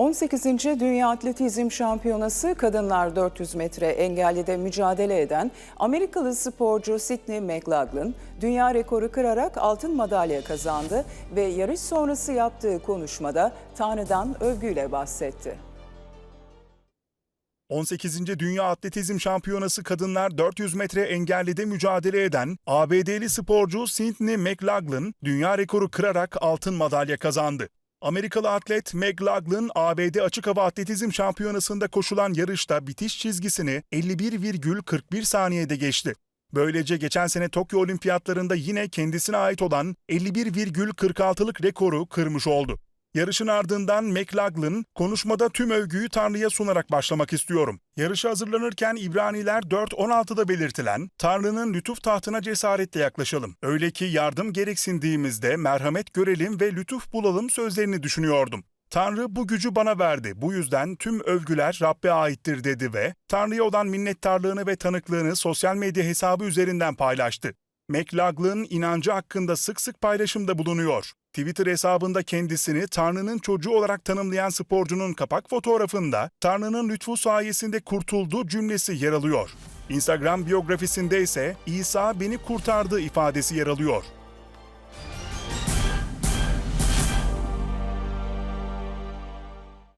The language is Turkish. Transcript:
18. Dünya Atletizm Şampiyonası kadınlar 400 metre engellide mücadele eden Amerikalı sporcu Sydney McLaughlin dünya rekoru kırarak altın madalya kazandı ve yarış sonrası yaptığı konuşmada Tanrı'dan övgüyle bahsetti. 18. Dünya Atletizm Şampiyonası kadınlar 400 metre engellide mücadele eden ABD'li sporcu Sydney McLaughlin dünya rekoru kırarak altın madalya kazandı. Amerikalı atlet McLaughlin, ABD Açık Hava Atletizm Şampiyonası'nda koşulan yarışta bitiş çizgisini 51,41 saniyede geçti. Böylece geçen sene Tokyo Olimpiyatlarında yine kendisine ait olan 51,46'lık rekoru kırmış oldu. Yarışın ardından McLaughlin, konuşmada tüm övgüyü Tanrı'ya sunarak başlamak istiyorum. Yarışa hazırlanırken İbraniler 4.16'da belirtilen Tanrı'nın lütuf tahtına cesaretle yaklaşalım. Öyle ki yardım gereksindiğimizde merhamet görelim ve lütuf bulalım sözlerini düşünüyordum. Tanrı bu gücü bana verdi. Bu yüzden tüm övgüler Rabbe aittir dedi ve Tanrı'ya olan minnettarlığını ve tanıklığını sosyal medya hesabı üzerinden paylaştı. McLaughlin inancı hakkında sık sık paylaşımda bulunuyor. Twitter hesabında kendisini Tanrı'nın çocuğu olarak tanımlayan sporcunun kapak fotoğrafında Tanrı'nın lütfu sayesinde kurtuldu cümlesi yer alıyor. Instagram biyografisinde ise İsa beni kurtardı ifadesi yer alıyor.